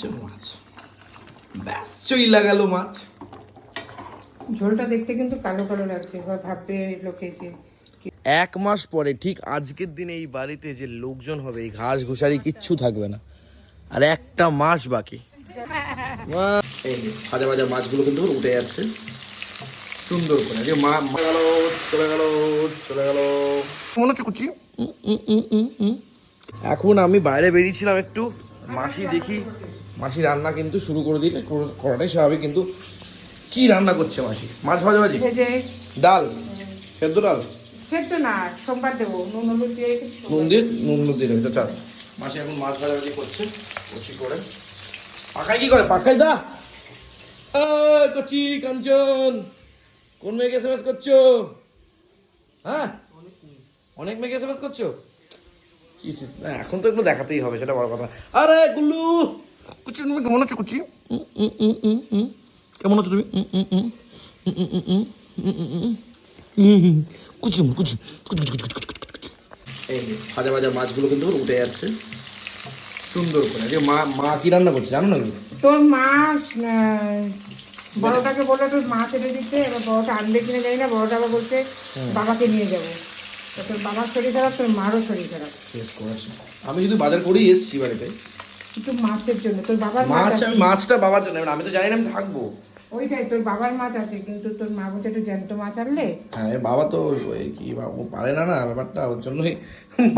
হচ্ছে মাছ। ব্যাস চইলা গেল মাছ। ঝোলটা দেখতে কিন্তু কালো কালো লাগছে এবার ভাববে লোকে যে এক মাস পরে ঠিক আজকের দিনে এই বাড়িতে যে লোকজন হবে এই ঘাস ঘুষারি কিচ্ছু থাকবে না। আর একটা মাস বাকি। এই ভাজা ভাজা মাছগুলো কিন্তু উঠে যাচ্ছে। সুন্দর করে যে মা গেল চলে গেল চলে গেল। মনে হচ্ছে কুচি। এখন আমি বাইরে বেরিয়েছিলাম একটু মাসি দেখি মাসি রান্না কিন্তু শুরু করে দিলে কর- করাটাই স্বাভাবিক কিন্তু কি রান্না করছে মাসি? মাছ ভাজা ভাজি? ভেজে। ডাল? সেদ্ধ ডাল? সেদ্ধ না সোমবার দেবো। নুন হলুদ দিয়ে নুন দিয়ে নুন দিয়ে রেখেছে। চাল মাসি এখন মাছ ভাজাভাজি করছে কচি করে। পাকাই কি করে? পাকাই দা? কচি কাঞ্চন। কোন মেয়েকে এসএমএস করছ? হ্যাঁ? অনেক মেয়েকে এসএমএস করছ? এখন তো একটু দেখাতেই হবে সেটা বড় কথা। আরে গুল্লু! কুচি তুমি কেমন আছো কুচি। কেমন আছো তুমি? কুচি কুচি কুচি কুচি কুচি এই ভাজা ভাজা মাছগুলো কিন্তু উঠে যাচ্ছে সুন্দর করে। যে মা মা কি রান্না করছে জানো নাকি? তোর মা আহ, বড়টাকে বলল তোর মা ছেড়ে দিতে এবার বড়টা আনবে কিনে জানি না বড়টা আবার বলছে বাবাকে নিয়ে যাব। তোর বাবার শরীর খারাপ তোর মারও শরীর খারাপ। আমি যদি বাজার করেই এসেছি বাড়িতে। কিন্তু মাছের জন্য তোর বাবার মাছ আমি মাছটা বাবার জন্য আমি তো জানি না আমি থাকব ওইটাই তোর বাবার মাছ আছে কিন্তু তোর মা বলছে একটু জ্যান্ত মাছ আনলে? হ্যাঁ বাবা তো ওই কি বাবা পারে না না ব্যাপারটা ওর জন্যই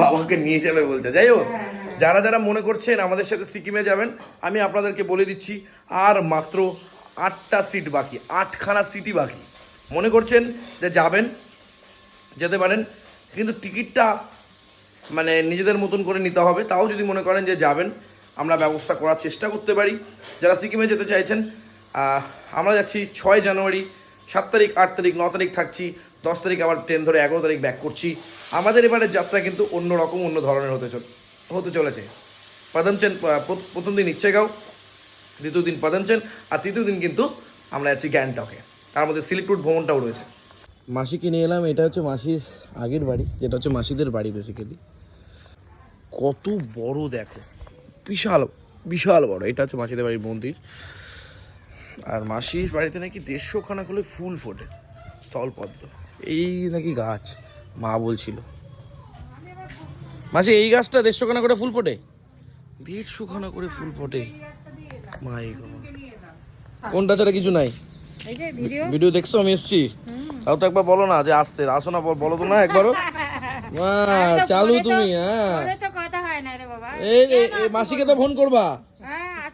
বাবাকে নিয়ে যাবে বলছে। যাই হোক যারা যারা মনে করছেন আমাদের সাথে সিকিমে যাবেন আমি আপনাদেরকে বলে দিচ্ছি আর মাত্র আটটা সিট বাকি আটখানা সিটই বাকি। মনে করছেন যে যাবেন যেতে পারেন কিন্তু টিকিটটা মানে নিজেদের মতন করে নিতে হবে। তাও যদি মনে করেন যে যাবেন আমরা ব্যবস্থা করার চেষ্টা করতে পারি। যারা সিকিমে যেতে চাইছেন আমরা যাচ্ছি ছয় জানুয়ারি সাত তারিখ আট তারিখ ন তারিখ থাকছি দশ তারিখ আবার ট্রেন ধরে এগারো তারিখ ব্যাক করছি। আমাদের এবারের যাত্রা কিন্তু অন্য রকম অন্য ধরনের হতে চল হতে চলেছে। পদমচেন প্রথম দিন ইচ্ছেগাঁও দ্বিতীয় দিন পদমচেন আর তৃতীয় দিন কিন্তু আমরা যাচ্ছি গ্যাংটকে। তার মধ্যে সিল্ক রুট ভ্রমণটাও রয়েছে। মাসিকে নিয়ে এলাম এটা হচ্ছে মাসির আগের বাড়ি যেটা হচ্ছে মাসিদের বাড়ি বেসিক্যালি কত বড় দেখো। বিশাল বিশাল বড়। এটা হচ্ছে মাসিদের বাড়ির মন্দির। আর মাসির বাড়িতে নাকি দেড়শো খানা করে ফুল ফোটে স্থলপদ্ম। এই নাকি গাছ মা বলছিল। মাসি এই গাছটা দেড়শো খানা করে ফুল ফোটে? দেড়শো খানা করে ফুল ফোটে। মাই গড কোনটা ছাড়া কিছু নাই? ভিডিও। দেখছ? আমি এসছি। তাও তো একবার বলো না যে আসতে। আসো না বল- তো না একবারও। মা চালু তুমি হ্যাঁ। এই মাসিকে তো ফোন করবা। হ্যাঁ?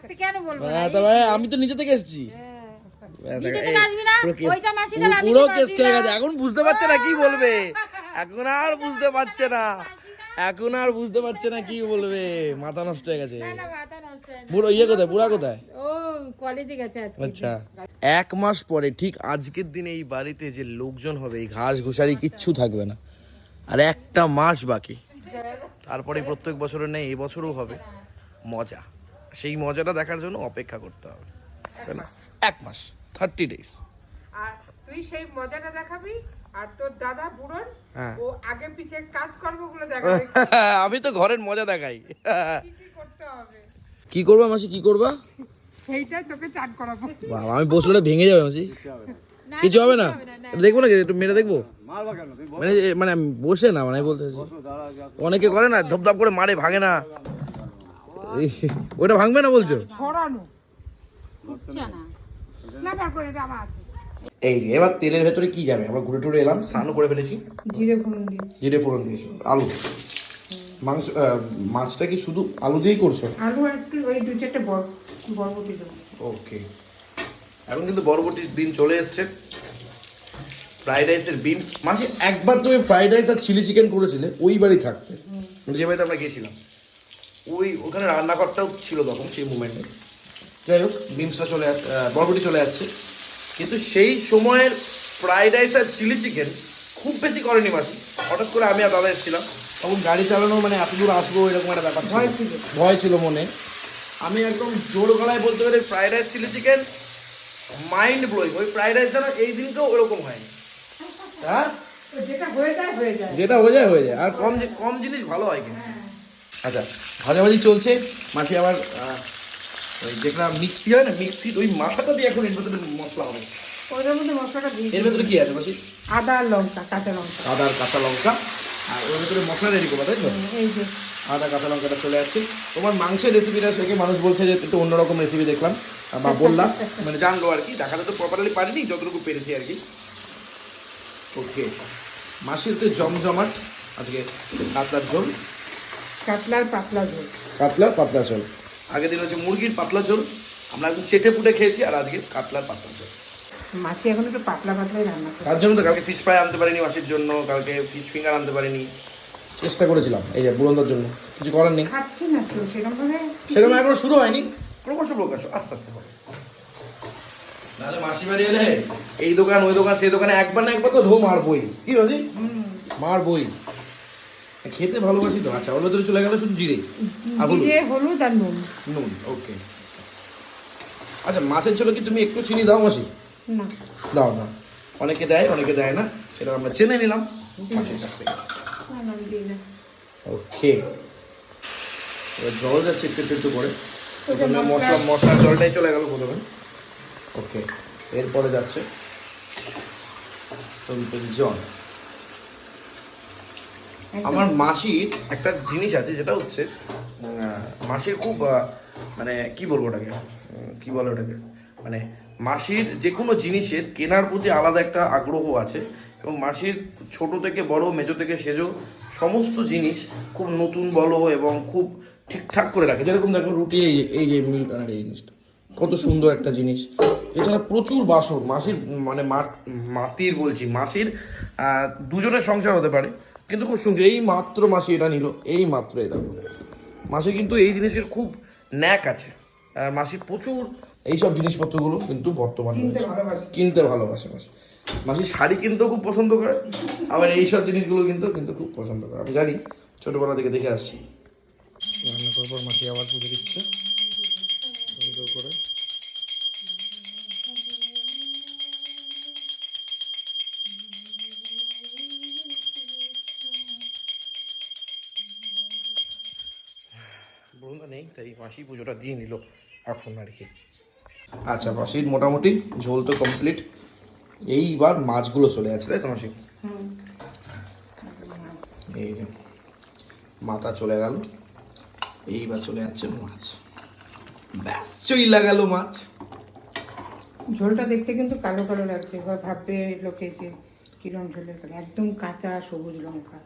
হ্যাঁ, তা ভাই আমি তো নিজে থেকে এসেছি। না? পুরো কেস- খেয়ে গেছে। এখন বুঝতে পারছে না কি বলবে। এখন আর বুঝতে পারছে না। এখন আর বুঝতে পারছে না কি বলবে। মাথা নষ্ট হয়ে গেছে। হয়। বুড়ো ইয়ে কোথায়? বুড়া কোথায়? আচ্ছা। এক মাস পরে ঠিক আজকের দিনে এই বাড়িতে যে লোকজন হবে এই ঘাস ঘুষারি কিচ্ছু থাকবে না। আর একটা মাস বাকি। তারপরে প্রত্যেক বছরের নেই এই বছরও হবে। মজা। সেই মজাটা দেখার জন্য অপেক্ষা করতে হবে। না? এক মাস থার্টি ডেজ আর তুই সেই মজাটা দেখাবি আর তোর দাদা বুড়োর হ্যাঁ। ও আগে পিছে কাজকর্মগুলো দেখাবে। আমি তো ঘরের মজা দেখাই। কি কি করতে করবা মাসি কি করবা? সেইটাই তোকে চান করাবো। বাবা আমি বসলে ভেঙে যাবে মাসি। কিছু হবে না। দেখব নাকি একটু মেরে দেখব? মানে মানে আমি বসে না মানে বলতে অনেকে করে না ধপধপ করে মারে ভাঙে না। ওটা ভাঙবে না বলছো? ছড়ানো। উঠছে না। না বার করে এটা আমার আছে। এই যে এবার তেলের ভেতরে কি যাবে? আমরা ঘুরে টুরে এলাম স্নানও করে ফেলেছি। জিরে ফোড়ন দিয়েছি জিরে ফোড়ন দিয়েছি আলু। মাংস মাছটা কি শুধু আলু দিয়েই করছ? আলু আর একটু ওই দু চারটে বরবটি দেবো। ওকে। এখন কিন্তু বরবটির দিন চলে এসছে। ফ্রাইড রাইসের বিনস মাসে একবার তুমি ফ্রাইড রাইস আর চিলি চিকেন করেছিলে ওই বাড়ি থাকতে। যে বাড়িতে আমরা গেছিলাম ওই ওখানে রান্নাঘরটাও ছিল তখন সেই মুমেন্টে যাই হোক বিনসটা চলে বরবটি চলে যাচ্ছে কিন্তু সেই সময়ের ফ্রাইড রাইস আর চিলি চিকেন খুব বেশি করেনি মাসি। হঠাৎ করে আমি আর দাদা এসেছিলাম। তখন গাড়ি চালানো মানে এত দূর আসব এরকম একটা ব্যাপার ভয় ছিল। ছিল। ভয় ছিল মনে। আমি একদম জোর গলায় বলতে পারি fried rice chilli chicken mind blowing ওই ফ্রাইড রাইস যেন এই দিনকেও ওরকম হয়নি। হ্যাঁ? যেটা হয়ে যায় হয়ে যায়। যেটা হয়ে যায় হয়ে যায়। আর কম কম জিনিস ভালো হয় কিন্তু। আচ্ছা ভাজাভাজি চলছে। মাসি আবার ওই যেটা মিক্সি হয় না মিক্সির ওই মাথাটা দিয়ে এখন এর ভেতরে মশলা হবে। ওটার মধ্যে মশলাটা এর ভেতরে কি আছে বলছি আদা আর লঙ্কা কাঁচা লঙ্কা। আদা আর কাঁচা লঙ্কা। আর ওর ভেতরে মশলা রেডি করবা তাই তো? এই যে। আদা কাঁচা লঙ্কাটা চলে যাচ্ছে তোমার মাংসের রেসিপিটা থেকে মানুষ বলছে যে একটু অন্যরকম রেসিপি দেখলাম। বা বললাম। মানে জানলো আর কি। দেখাতে তো প্রপারলি পারিনি যতটুকু পেরেছি আর কি। ওকে। মাসির তো জমজমাট আজকে কাতলার ঝোল। কাতলার পাতলা ঝোল। কাতলার পাতলা ঝোল। আগের দিন হচ্ছে মুরগির পাতলা ঝোল। আমরা একদম চেটে পুটে খেয়েছি আর আজকে কাতলার পাতলা ঝোল। মাসি এখন একটু পাতলা পাতলাই রান্না করে। তার জন্য তো কালকে ফিশ ফ্রাই আনতে পারিনি মাসির জন্য কালকে ফিশ ফিঙ্গার আনতে পারিনি। চেষ্টা করেছিলাম এই যে বুরন্দার জন্য। কিছু করার নেই। খাচ্ছি না তো সেরকম ভাবে সেরকম এখনও শুরু হয়নি। ক্রমশ প্রকাশ আস্তে আস্তে নাহলে মাসি বাড়ি এলে এই দোকান ওই দোকান সেই দোকানে একবার না একবার তো ঢো মারবই। কি রোজি? মারবই। খেতে ভালোবাসি তো। আচ্ছা ভেতরে চলে গেল শুধু জিরে। জিরে হলুদ আর নুন। নুন ওকে। আচ্ছা মাছের ঝোলে কি তুমি একটু চিনি দাও মাসি? না। দাও না। অনেকে দেয় অনেকে দেয় না। সেটা আমরা জেনে নিলাম মাসির কাছ থেকে। ওকে। এবার জল যাচ্ছে একটু একটু করে। মশলা। মশলার জলটাই চলে গেল প্রথমে। ওকে এরপরে যাচ্ছে জল আমার মাসির একটা জিনিস আছে যেটা হচ্ছে মাসির খুব মানে কি বলব ওটাকে? কি বলে ওটাকে? মানে মাসির যে কোনো জিনিসের কেনার প্রতি আলাদা একটা আগ্রহ আছে এবং মাসির ছোট থেকে বড় মেজো থেকে সেজো সমস্ত জিনিস খুব নতুন বলো এবং খুব ঠিকঠাক করে রাখে। যেরকম দেখো রুটি এই এই যে মিল্ক আর এই জিনিসটা। কত সুন্দর একটা জিনিস। এছাড়া প্রচুর বাসন মাসির মানে মা- মাটির বলছি মাসির দুজনের সংসার হতে পারে কিন্তু খুব সুন্দর। এই মাত্র মাসি এটা নিল এই মাত্র এই দেখো। মাসি কিন্তু এই জিনিসের খুব ন্যাক আছে। আর মাসির প্রচুর এইসব জিনিসপত্রগুলো কিন্তু বর্তমানে কিনতে। ভালোবাসি মাসি। মাসি শাড়ি কিনতেও খুব পছন্দ করে আবার এইসব জিনিসগুলো কিন্তু কিন্তু খুব পছন্দ করে। আমি জানি ছোটবেলা থেকে দেখে আসছি। রান্না করার পর মাসি আবার পুজো দিচ্ছে। করে বরুণদা নেই তাই মাসি পুজোটা দিয়ে নিল এখন আর কি। আচ্ছা মাসির মোটামুটি ঝোল তো কমপ্লিট এইবার মাছগুলো চলে যাচ্ছে তাই তো মাসি? এই মাথা চলে গেল। এইবার চলে যাচ্ছে মাছ। ব্যাস চইলা গেল মাছ। ঝোলটা দেখতে কিন্তু কালো কালো লাগছে এবার ভাববে লোকে যে কিরম ঝোলের একদম কাঁচা সবুজ লঙ্কা।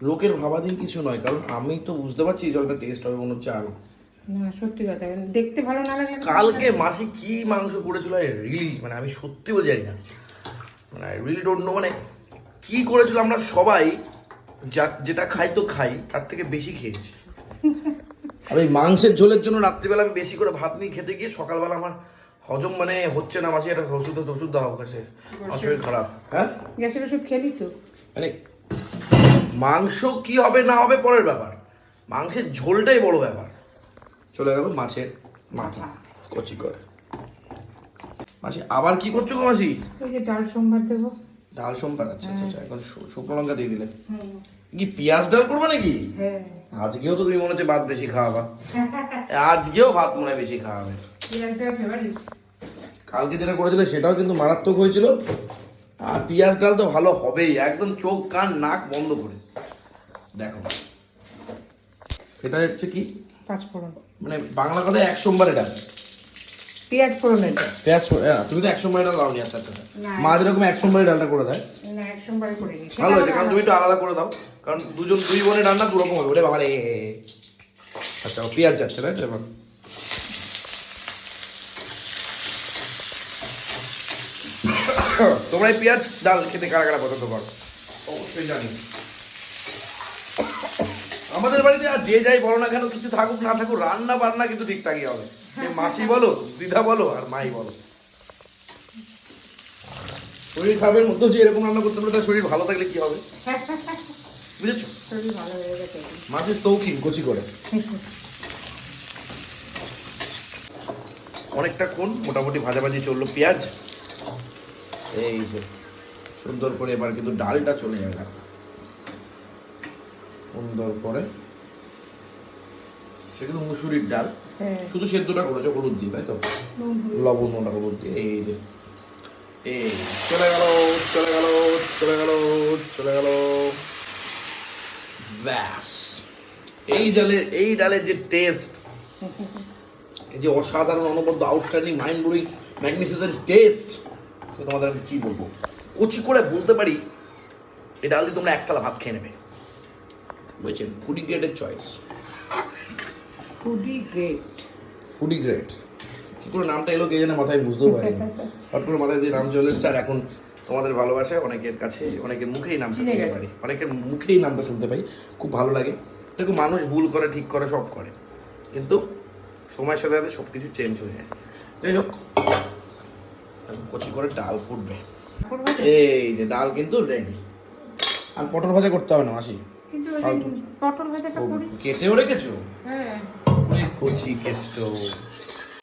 লোকের ভাবাধীন কিছু নয় কারণ আমি তো বুঝতে পারছি এই জলটা টেস্ট হবে মনে হচ্ছে আরও। না সত্যি কথা দেখতে ভালো না লাগে কালকে মাসি কি মাংস করেছিল রিলি মানে আমি সত্যি বলতে জানি না। মানে রিলি ডোন্ট নো মানে কি করেছিল আমরা সবাই যা যেটা খাই তো খাই তার থেকে বেশি খেয়েছি। আর এই মাংসের ঝোলের জন্য রাত্রিবেলা আমি বেশি করে ভাত নিয়ে খেতে গিয়ে সকালবেলা আমার হজম মানে হচ্ছে না মাসি একটা ওষুধ ওষুধ দেওয়া কাছে। আমার শরীর খারাপ। হ্যাঁ? গ্যাসের ওষুধ খেলি তো। মানে মাংস কি হবে না হবে পরের ব্যাপার। মাংসের ঝোলটাই বড় ব্যাপার। চলে গেল মাছের মাথা কচি করে। মাসি আবার কি করছ গো মাসি? ওই যে ডাল সোমবার দেবো। ডাল সোমবার আচ্ছা আচ্ছা আচ্ছা এখন শুকনো লঙ্কা দিয়ে দিলে। কি পেঁয়াজ ডাল করবে নাকি? হ্যাঁ। আজকেও তো তুমি মনে হচ্ছে ভাত বেশি খাওয়াবা। আজকেও ভাত মনে বেশি খাওয়াবে। কালকে যেটা করেছিল সেটাও কিন্তু মারাত্মক হয়েছিল। আর পিঁয়াজ ডাল তো ভালো হবেই একদম চোখ কান নাক বন্ধ করে। দেখো। এটা হচ্ছে কি? পাঁচফোড়ন। মানে বাংলা কথায় এক সোমবারে ডাল। পেঁয়াজ ফোড়ন এটা। পেঁয়াজ হ্যাঁ, তুমি তো এক সোমবারে ডাল দাওনি আচ্ছা আচ্ছা। আচ্ছা। না। মা যেরকম এক সোমবারে ডালটা করে দেয়। না এক সোমবারে করে ভালো হয়েছে কারণ তুমি একটু আলাদা করে দাও কারণ দুজন দুই বোনের রান্না দু রকম হবে ওরে বাবা রে আচ্ছা পেঁয়াজ যাচ্ছে তো? এবার তোমরা এই পেঁয়াজ ডাল খেতে কারা কারা পছন্দ করো? অবশ্যই জানি। আমাদের বাড়িতে আর যে যাই বলো না কেন কিছু থাকুক না থাকুক রান্না বান্না কিন্তু ঠিকঠাকই হবে। মাসি বলো দিদা বলো আর মাই বলো। শরীর খারাপের মধ্যে যে এরকম রান্না করতে পারলে তার শরীর ভালো থাকলে কি হবে? বুঝেছ? শরীর ভালো হয়ে গেছে। মাছের তৌকিন কচি করে। অনেকটা কোন মোটামুটি ভাজাভাজি চলল পেঁয়াজ। এই যে সুন্দর করে এবার কিন্তু ডালটা চলে যাবে সুন্দর করে। সে কিন্তু মুসুরির ডাল। শুধু সেদ্ধটা করেছ হলুদ দিয়ে তাই তো? লবণ ওটা হলুদ দিয়ে এই যে। এই চলে গেল চলে গেল চলে গেল চলে গেল। ব্যাস। এই ডালের এই ডালের যে টেস্ট এই যে অসাধারণ অনবদ্য outstanding mind blowing magnificent taste সে তোমাদের আমি কি বলব? কুচি করে বলতে পারি এই ডাল দিয়ে তোমরা একতলা ভাত খেয়ে নেবে। বুঝছেন ফুডি গ্রেডের choice foodie great foodie grade কি করে নামটা এলো কে জানে মাথায় বুঝতেও পারিনি। হট করে মাথায় দিয়ে নাম চলে এসছে আর এখন তোমাদের ভালোবাসায় অনেকের কাছে অনেকের মুখেই নামটা শুনতে। পারি। অনেকের মুখেই নামটা শুনতে পাই। খুব ভালো লাগে। দেখো মানুষ ভুল করে ঠিক করে সব করে। কিন্তু সময়ের সাথে সাথে সব কিছু চেঞ্জ হয়ে যায়। যাই হোক কচি করে ডাল ফুটবে। এই যে ডাল কিন্তু রেডি আর পটল ভাজা করতে হবে না মাসি। কিন্তু। পটল ভাজাটা কেটেও রেখেছো? হ্যাঁ। ওই কচি কেটো